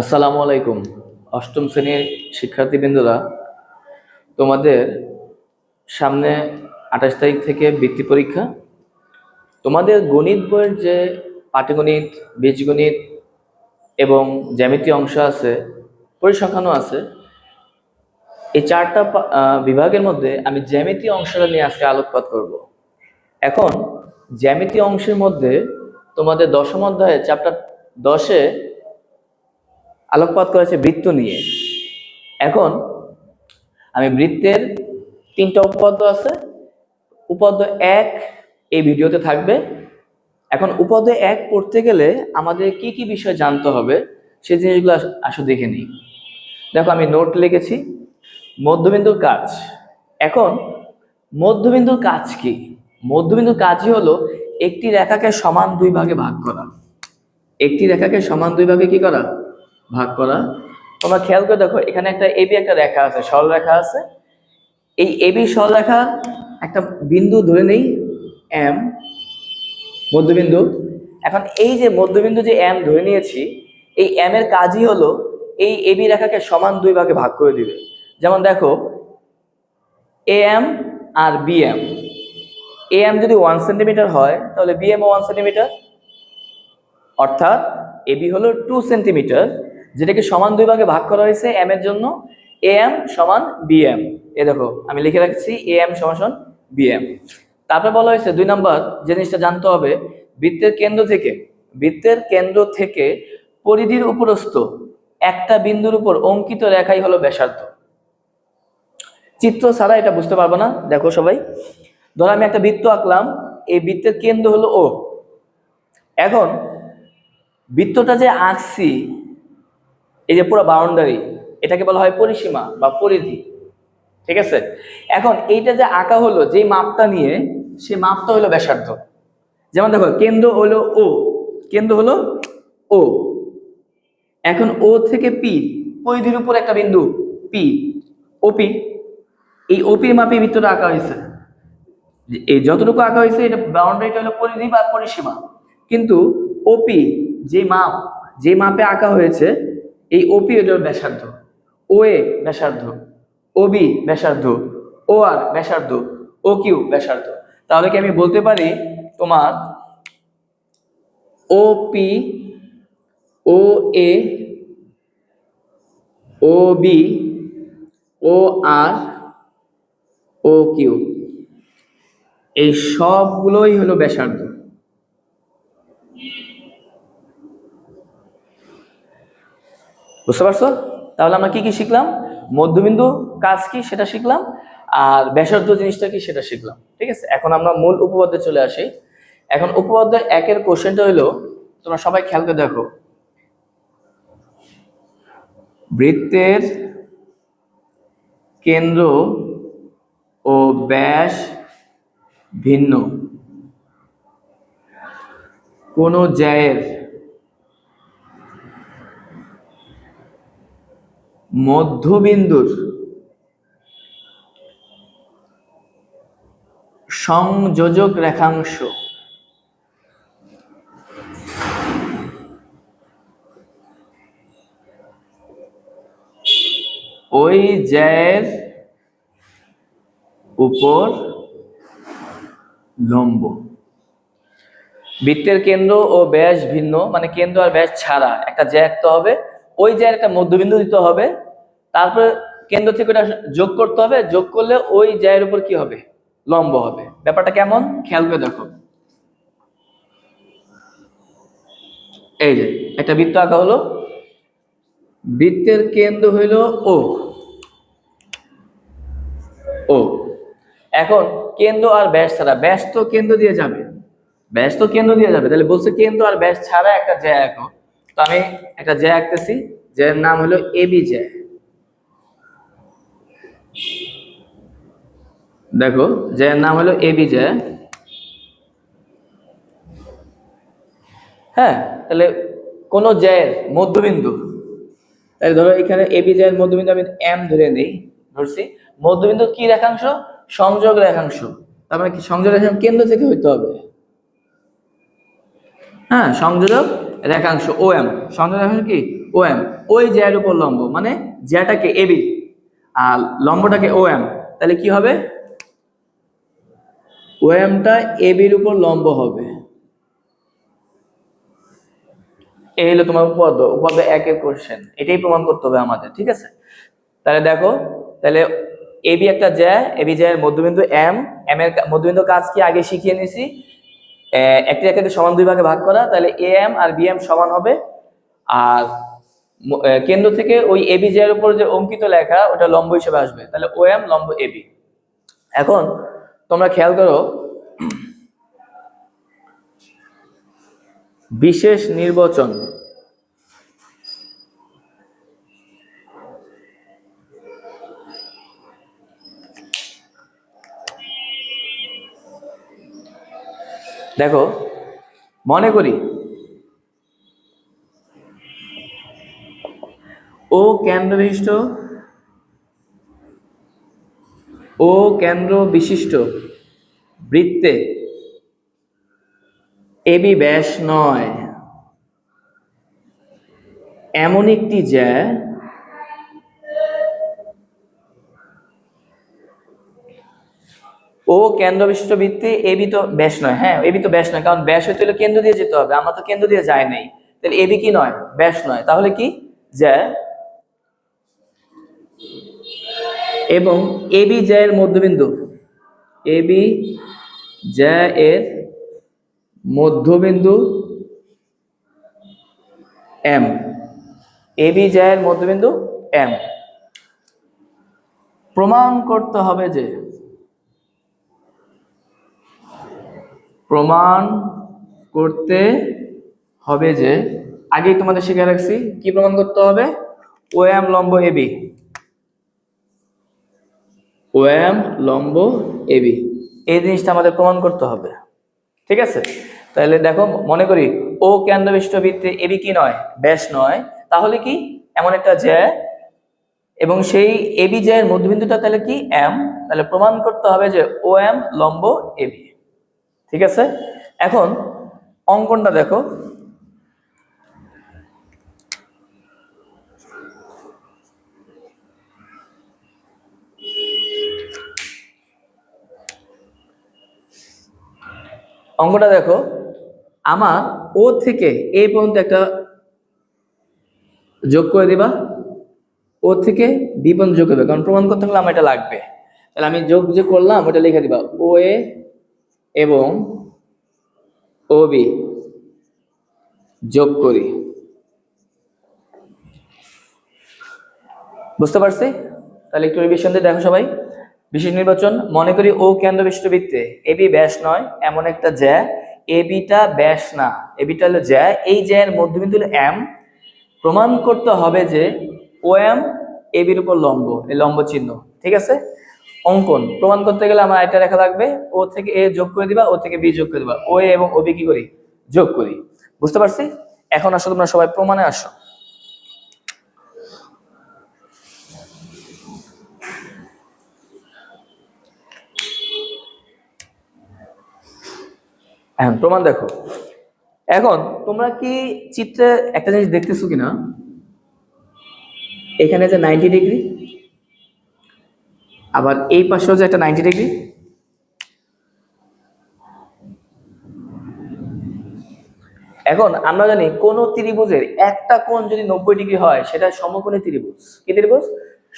আসসালামু আলাইকুম। অষ্টম শ্রেণির শিক্ষার্থীবৃন্দরা, তোমাদের সামনে আঠাশ তারিখ থেকে বৃত্তি পরীক্ষা। তোমাদের গণিত বইয়ের যে পাটিগণিত, বীজগণিত এবং জ্যামিতি অংশ আছে, পরিসংখ্যানও আছে, এই চারটা বিভাগের মধ্যে আমি জ্যামিতি অংশটা নিয়ে আজকে আলোকপাত করব। এখন জ্যামিতি অংশের মধ্যে তোমাদের দশম অধ্যায়ে চ্যাপ্টার দশে আলোকপাত করেছে বৃত্ত নিয়ে। এখন আমি বৃত্তের তিনটা উপপাদ্য আছে। উপপাদ্য এক এই ভিডিওতে থাকবে। এখন উপপাদ্য এক পড়তে গেলে আমাদের কি কি বিষয় জানতে হবে সেই জিনিসগুলো আস- দেখে নিই। দেখো আমি নোট লিখেছি, মধ্যবিন্দুর কাজ। এখন মধ্যবিন্দুর কাজ কি? মধ্যবিন্দুর কাজই হলো একটি রেখাকে সমান দুই ভাগে ভাগ করা। একটি রেখাকে সমান দুই ভাগে কি করা? ভাগ করা। তোমরা খেয়াল করে দেখো, এখানে একটা এবি একটা রেখা আছে, সরল রেখা আছে। এই এবি সরল রেখা একটা বিন্দু ধরে নেই এম মধ্যবিন্দু। এখন এই যে মধ্যবিন্দু যে এম ধরে নিয়েছি, এই এম এর কাজই হলো এই এবি রেখাকে সমান দুই ভাগে ভাগ করে দিবে। যেমন দেখো এ এম আর বি এম এ এম যদি ওয়ান সেন্টিমিটার হয়, তাহলে বি এম ওয়ান সেন্টিমিটার অর্থাৎ এবি হলো টু সেন্টিমিটার যেটাকে সমান দুই ভাগে ভাগ করা হয়েছে এম এর জন্য এ এম সমান বি এম এ দেখো, আমি লিখে রাখছি এ এম সমান বি এম তারপরে বলা হয়েছে দুই নম্বর জিনিসটা জানতে হবে, বৃত্তের কেন্দ্র থেকে, বৃত্তের কেন্দ্র থেকে পরিধির উপরস্থ একটা বিন্দুর উপর অঙ্কিত রেখাই হলো ব্যাসার্ধ। চিত্র ছাড়া এটা বুঝতে পারব না, দেখো সবাই। ধরো আমি একটা বৃত্ত আঁকলাম, এই বৃত্তের কেন্দ্র হলো ও এখন বৃত্তটা যে আঁকছি এই যে পুরো বাউন্ডারি এটাকে বলা হয় পরিসীমা বা পরিধি, ঠিক আছে? এখন এইটা যে আঁকা হলো যে মাপটা নিয়ে সে মাপটা হলো ব্যাসার্ধ। যেমন দেখো, কেন্দ্র হলো ও কেন্দ্র হলো ও এখন ও থেকে পি পরিধির উপর একটা বিন্দু পি ওপি এই ওপির মাপে বৃত্তটা আঁকা হয়েছে। এই যতটুকু আঁকা হয়েছে, এটা বাউন্ডারিটা হলো পরিধি বা পরিসীমা। কিন্তু ওপি যে মাপ যে মাপে আঁকা হয়েছে এই ওপি হলো ব্যাসার্ধ ও এ ব্যাসার্ধ ওবি ব্যাসার্ধ ও আর ব্যাসার্ধ ও কিউ ব্যাসার্ধ। তাহলে কি আমি বলতে পারি তোমার O P O A O B O R O Q এই সবগুলোই হলো ব্যাসার্ধ। বুঝতে পারছ? তাহলে আমরা কি কি শিখলাম? মধ্যবিন্দু কাজ কি? সেটা শিখলাম। আর ব্যাসার্ধ জিনিসটা কি? সেটা শিখলাম। ঠিক আছে? এখন আমরা মূল উপপাদ্যে চলে আসি। এখন উপপাদ্যের একের কোশ্চেনটা হলো তোমরা সবাই খেয়াল করে দেখো। বৃত্তের কেন্দ্র ও ব্যাস ভিন্ন। কোনো জ্যায়ের মধ্যবিন্দুর সংযোজক রেখাংশ। ওই জ্যায়ের উপর লম্ব। বৃত্তের কেন্দ্র ও ব্যাস ভিন্ন মানে কেন্দ্র আর ব্যাস ছাড়া। একটা জ্যা আঁকতে হবে, ওই জ্যায়ের একটা মধ্যবিন্দু দিতে হবে তারপরে কেন্দ্র থেকে ওটা যোগ করতে হবে, যোগ করলে ওই জ্যায়ের উপর কি হবে? লম্ব হবে। ব্যাপারটা কেমন? খেয়াল করে দেখো। এই যে, একটা বৃত্ত আঁকা হলো। বৃত্তের কেন্দ্র হইল ও। ও। এখন কেন্দ্র আর ব্যাস ছাড়া, ব্যাস তো কেন্দ্র দিয়ে যাবে। ব্যাস তো কেন্দ্র দিয়ে যাবে। তাহলে বলছে কেন্দ্র আর ব্যাস ছাড়া একটা জ্যা আঁকো। তো আমি একটা জ্যা আঁকতেছি। যার নাম হলো এবি জ্যা। দেখো, জ্যার নাম হলো এবি জ্যা হ্যাঁ তাহলে কোন জ্যায়ের মধ্যবিন্দু। তাহলে ধরো এখানে এবি জ্যায়ের মধ্যবিন্দু আমি এম ধরে নেই, ধরছি। মধ্যবিন্দু কি রেখাংশ? সংযোগ রেখাংশ। তার মানে কি সংযোগ রেখাংশ কেন্দ্র থেকে হইতে হবে। হ্যাঁ সংযোজক রেখাংশ ও এম সংযোগ রেখাংশ কি? ও এম ওই জ্যার উপর লম্ব মানে জ্যাটাকে এবি আর লম্বটাকে ও এম তাহলে কি হবে? ও এমটা এ বির উপর লম্ব হবে। এই হলো তোমার উপপাদ্য উপপাদ্য একের কোশ্চেন এটাই প্রমাণ করতে হবে আমাদের, ঠিক আছে? তাহলে দেখো, তাহলে এবি একটা জ্যা এ এবি জ্যায়ের মধ্যবিন্দু এম এম এর মধ্যবিন্দু কাজ কি? আগে শিখিয়ে নিছি একটি রেখাকে সমান দুই ভাগে ভাগ করা, তাহলে এ এম আর বি এম সমান হবে। আর কেন্দ্র থেকে ওই এবি জ্যায়ের উপর যে অঙ্কিত লেখা, ওটা লম্ব হিসেবে আসবে। তাহলে ও এম লম্ব এবি এখন তোমরা খেয়াল করো, বিশেষ নির্বাচন। দেখো, মনে করি ও কেন্দ্র বিশিষ্ট ও কেন্দ্র বিশিষ্ট বৃত্তে এবি ব্যাস নয়। এমন একটি জ্যা ও কেন্দ্র বিশিষ্ট বৃত্তে এবি তো ব্যাস নয়। হ্যাঁ এবি তো ব্যাস নয়, কারণ ব্যাস হইতে হলে কেন্দ্র দিয়ে যেতে হবে। আমরা তো কেন্দ্র দিয়ে যাই নাই। তাহলে এবি কি নয়? ব্যাস নয়। তাহলে কি? জ্যা এবং এ এবি জ্যায়ের মধ্যবিন্দু। এবি জ্যা এর মধ্যবিন্দু এম। এবি জ্যায়ের মধ্যবিন্দু এম। প্রমাণ করতে হবে যে প্রমাণ করতে হবে যে আগেই তোমাদের শিখে রাখছি। কি প্রমাণ করতে হবে? ও এম লম্ব এবি ও এম লম্ব, এবি। এই জিনিসটা আমাদের প্রমাণ করতে হবে। ঠিক আছে? তাহলে দেখো, মনে করি, ও কেন্দ্রবিষ্ট বৃত্তে এবি কি নয়? ব্যাস নয়। তাহলে কি? এমন একটা জ্যা। এবং সেই এবি জ্যায়ের মধ্যবিন্দুটা তাহলে কি? এম। তাহলে প্রমাণ করতে হবে যে ও এম লম্ব, এবি। ঠিক আছে? এখন অঙ্কনটা দেখো। অঙ্কটা দেখো। আমার ও থেকে এ পর্যন্ত একটা যোগ করে দিবা। ও থেকে বি পর্যন্ত যোগ করবে। কারণ প্রমাণ করতে হলে আমার এটা লাগবে। তাহলে আমি যোগ যে করলাম, ওটা লিখে দিবা। ও এ এবং ও বি যোগ করি। বুঝতে পারছি? তাহলে একটু রিভিশন দিয়ে দেখো সবাই। বিশেষ নির্বাচন, মনে করি ও কেন্দ্র বিশ্ববৃত্তে এবি ব্যাস নয়, এমন একটা জ্যা। এবিটা ব্যাস না এবিটা হলো জ্যা। এই জ্যায়ের মধ্যবিন্দু হলো এম। প্রমাণ করতে হবে যে ও এম এবির উপর লম্ব, এই লম্ব চিহ্ন, ঠিক আছে? অঙ্কন, প্রমাণ করতে গেলে আমার এটা রেখা লাগবে। ও থেকে এ যোগ করে দিবা, ও থেকে বি যোগ করে দিবা। ও এ এবং ও বি কি করি? যোগ করি। বুঝতে পারছি? এখন আসো তোমরা সবাই প্রমাণে আসো। এখন প্রমাণ দেখো। এখন তোমরা কি চিত্রে একটা জিনিস দেখতেছো কিনা? এখানে যে নাইনটি ডিগ্রি আবার এই পাশেও যে একটা নাইনটি ডিগ্রি এখন আমরা জানি কোন ত্রিভুজের একটা কোণ যদি নব্বই ডিগ্রি হয়, সেটা সমকোণী ত্রিভুজ। কি ত্রিভুজ?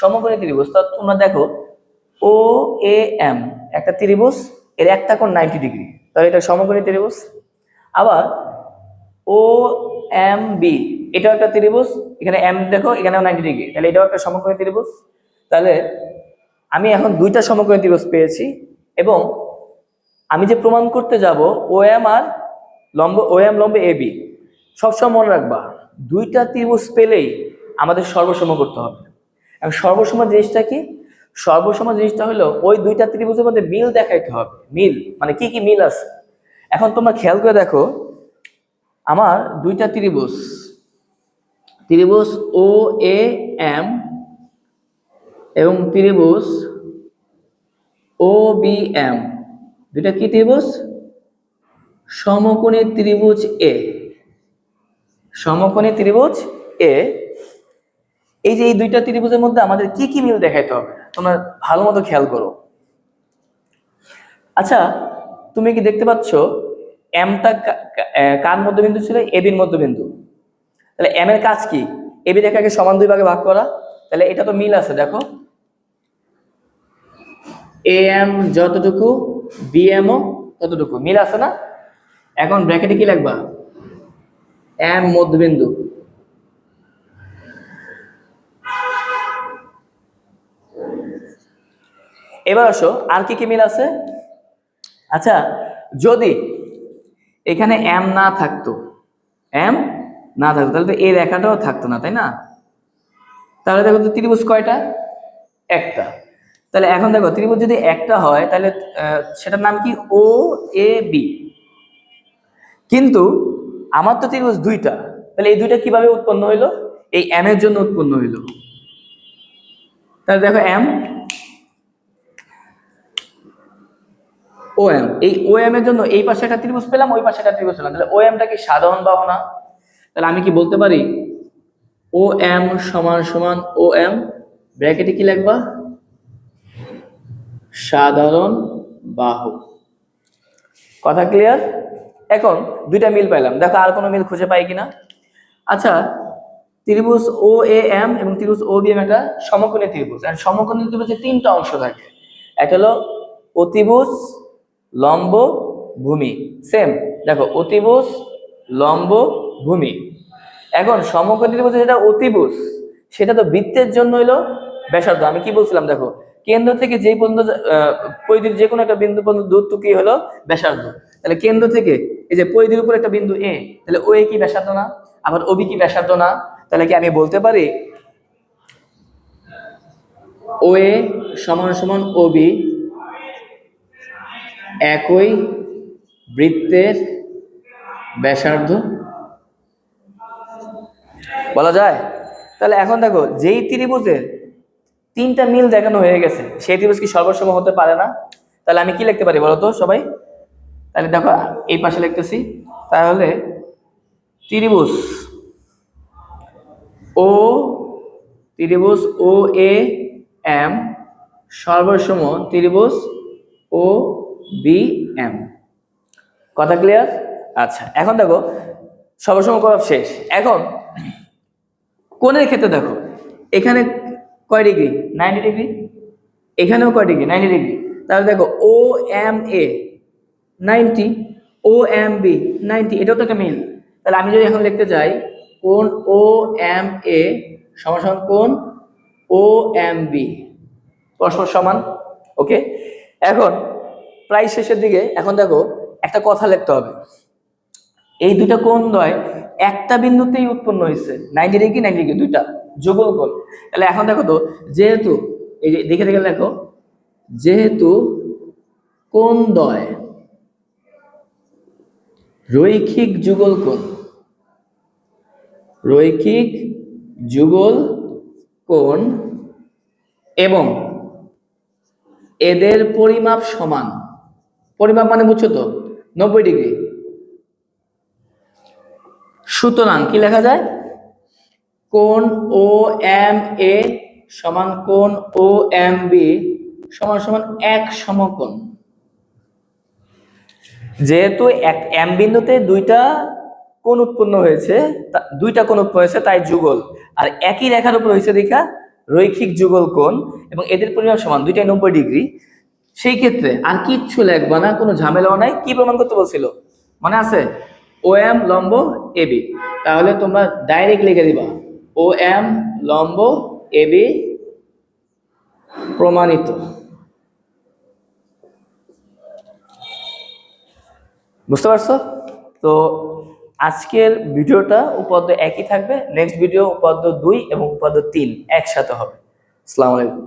সমকোণী ত্রিভুজ। তা তোমরা দেখো ও এ এম একটা ত্রিভুজ, এর একটা কোণ নাইনটি ডিগ্রি তাহলে এটা সমকোণী ত্রিভুজ। আবার ও এম বি এটাও একটা ত্রিভুজ। এখানে এম দেখো, এখানেও নাইনটি ডিগ্রি তাহলে এটাও একটা সমকোণী ত্রিভুজ। তাহলে আমি এখন দুইটা সমকোণী ত্রিভুজ পেয়েছি এবং আমি যে প্রমাণ করতে যাব ও এম আর লম্ব ও এম লম্ব এ বি সবসময় মনে রাখবা, দুইটা ত্রিভুজ পেলেই আমাদের সর্বসম করতে হবে। এবং সর্বসম জিনিসটা কি? সর্বসম জিনিসটা হলো ওই দুইটা ত্রিভুজের মধ্যে মিল দেখাইতে হবে। মিল মানে কি কি মিল আছে? এখন তোমরা খেয়াল করে দেখো, আমার দুইটা ত্রিভুজ। ত্রিভুজ ও এ এম এবং ত্রিভুজ ও বি এম দুইটা কি ত্রিভুজ? সমকোণী ত্রিভুজ এ সমকোণী ত্রিভুজ এ এই যে এই দুইটা ত্রিভুজের মধ্যে আমাদের কি কি মিল দেখাইতে হবে? তোমরা ভালো মতো খেয়াল করো। আচ্ছা তুমি কি দেখতে পাচ্ছ? এমটা কার মধ্যবিন্দু ছিল? এবির মধ্যবিন্দু। তাহলে এম এর কাজ কি? এবি রেখাকে সমান দুই ভাগে ভাগ করা। তাহলে এটা তো মিল আছে, দেখো। এ এম যতটুকু বি এমও ততটুকু। মিল আছে না? এখন ব্র্যাকেটে কি লিখবা? এম মধ্যবিন্দু। এবার আসো, আর কি কি মিল আছে? আচ্ছা যদি এখানে এম না থাকতো এম না থাকতো, তাহলে তো এই রেখাটাও থাকতো না, তাই না? তাহলে দেখো তো ত্রিভুজ কয়টা? একটা। তাহলে এখন দেখো, ত্রিভুজ যদি একটা হয়, তাহলে সেটার নাম কি? ও এ বি কিন্তু আমার তো ত্রিভুজ দুইটা, তাহলে এই দুইটা কীভাবে উৎপন্ন হইল? এই এম এর জন্য উৎপন্ন হইল। তাহলে দেখো এম ও এম এই ও এম এর জন্য এই পাশে একটা ত্রিভুজ পেলাম, ওই পাশে একটা ত্রিভুজ পেলাম। তাহলে ও এমটা কি সাধারণ বাহু না তাহলে আমি কি বলতে পারি? ও এম সমান সমান ও এম ব্র্যাকেটে কি লিখবা? সাধারণ বাহু। কথা ক্লিয়ার এখন দুইটা মিল পাইলাম। দেখো আর কোনো মিল খুঁজে পাই কিনা? আচ্ছা ত্রিভুজ ও এ এম এবং ত্রিভুজ ও বি এম একটা সমকোণী ত্রিভুজ। আর সমকোণী ত্রিভুজে তিনটা অংশ থাকে। একটা হলো অতিভুজ লম্ব ভূমি সেম দেখো, অতিভুজ লম্ব ভূমি এখন সমকোণী ত্রিভুজে যেটা অতিভুজ। সেটা তো বৃত্তের জন্য হলো ব্যাসার্ধ। আমি কি বলছিলাম, দেখো, কেন্দ্র থেকে যেই পর্যন্ত পরিধির যে কোনো একটা বিন্দু পর্যন্ত দূরত্ব কি হলো ব্যাসার্ধ। তাহলে কেন্দ্র থেকে এই যে পরিধির উপর একটা বিন্দু এ তাহলে ও এ কি ব্যাসার্ধ না? আবার ওবি কি ব্যাসার্ধ না? তাহলে কি আমি বলতে পারি ও এ সমান সমান ওবি একই বৃত্তের ব্যাসার্ধ? বলা যায়? তাহলে এখন দেখো, যেই ত্রিভুজের তিনটা মিল দেখানো হয়ে গেছে, সেই ত্রিভুজ কি সর্বসম হতে পারে না? তাহলে আমি কি লিখতে পারি বলো তো সবাই? তাহলে দেখো, এই পাশে লিখতেছি, তাহলে ত্রিভুজ ও ত্রিভুজ ও এ এম সর্বসম ত্রিভুজ ও বি এম কথা ক্লিয়ার আচ্ছা এখন দেখো সর্বসম করা শেষ। এখন কোণের ক্ষেত্রে দেখো এখানে কয় ডিগ্রি নাইনটি ডিগ্রি। এখানেও কয় ডিগ্রি নাইনটি ডিগ্রি। তাহলে দেখো O M A ninety O M B ninety এটাও তো একটা মিল। তাহলে আমি যদি এখন লিখতে চাই কোন ও এম এ সমান কোন ও এম বি পরস্পর সমান ওকে এখন প্রায় শেষের দিকে এখন দেখো একটা কথা লিখতে হবে। এই দুইটা কোণ দ্বয় একটা বিন্দুতেই উৎপন্ন হয়েছে। নাইনটি ডিগ্রি নাইনটি ডিগ্রি দুইটা, যুগল কোণ। তাহলে এখন দেখো তো, যেহেতু, এই যে দেখে দেখে দেখো যেহেতু কোণ দ্বয় রৈখিক যুগল কোণ। রৈখিক যুগল কোণ এবং এদের পরিমাপ সমান। পরিমাপ মানে বুঝছ তো? নব্বই ডিগ্রি। সুতরাং কি লেখা যায়? কোন ও এম এ সমান কোন ও এম বি সমান সমান এক সমকোণ। যেহেতু এক এম বিন্দুতে দুইটা কোন উৎপন্ন হয়েছে দুইটা কোন উৎপন্ন হয়েছে, তাই যুগল। আর একই রেখার উপর হয়েছে দেখা রৈখিক যুগল কোণ এবং এদের পরিমাপ সমান, দুইটাই নব্বই ডিগ্রি। সেই ক্ষেত্রে আর কিচ্ছু লাগবে না, কোনো ঝামেলাও নাই। কি প্রমাণ করতে বলছিল? মনে আছে? ও এম লম্ব এ বি তাহলে তোমরা ডাইরেক্ট লিখে দিবা। ও এম লম্ব এ বি প্রমাণিত। বুঝতে পারছ? তো আজকের ভিডিওটা উপাদ্য একই থাকবে। নেক্সট ভিডিও উপাদ্য দুই এবং উপাদ্য তিন একসাথে হবে। আসসালামু আলাইকুম।